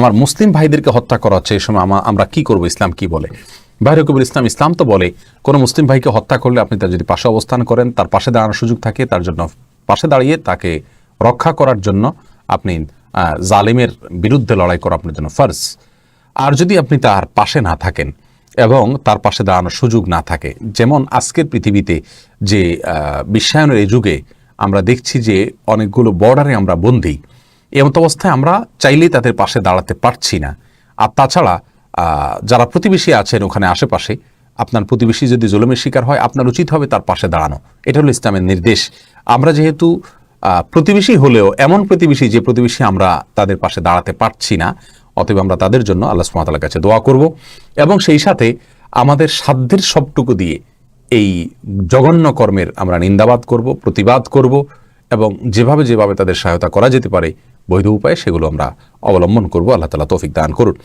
আমার মুসলিম ভাইদেরকে হত্যা করা হচ্ছে এই সময় আমা- আমরা কি করব? ইসলাম কি বলে? বাইরে কবির ইসলাম ইসলাম তো বলে, কোনো মুসলিম ভাইকে হত্যা করলে আপনি তার যদি পাশে অবস্থান করেন, তার পাশে দাঁড়ানোর সুযোগ থাকে, তার জন্য পাশে দাঁড়িয়ে তাকে রক্ষা করার জন্য আপনি জালিমের বিরুদ্ধে লড়াই করা আপনার জন্য ফার্জ। আর যদি আপনি তার পাশে না থাকেন এবং তার পাশে দাঁড়ানোর সুযোগ না থাকে, যেমন আজকের পৃথিবীতে যে বিশ্বায়নের এই যুগে আমরা দেখছি যে অনেকগুলো বর্ডারে আমরা বন্দী। এমত অবস্থায় আমরা চাইলেই তাদের পাশে দাঁড়াতে পারছি না। আর তাছাড়া যারা প্রতিবেশী আছেন ওখানে আশেপাশে, আপনার প্রতিবেশী যদি জুলুমের শিকার হয়, আপনার উচিত হবে তার পাশে দাঁড়ানো। এটা হলো ইসলামের নির্দেশ। আমরা যেহেতু প্রতিবেশী হলেও, এমন প্রতিবেশী যে প্রতিবেশী আমরা তাদের পাশে দাঁড়াতে পারছি না, অতএব আমরা তাদের জন্য আল্লাহ সুমাতালার কাছে দোয়া করব এবং সেই সাথে আমাদের সাধ্যের সবটুকু দিয়ে এই জঘন্য কর্মের আমরা নিন্দাবাদ করব, প্রতিবাদ করব এবং যেভাবে যেভাবে তাদের সহায়তা করা যেতে পারে বৈধ উপায়ে সেগুলো আমরা অবলম্বন করব। আল্লাহ তালা তৌফিক দান করুন।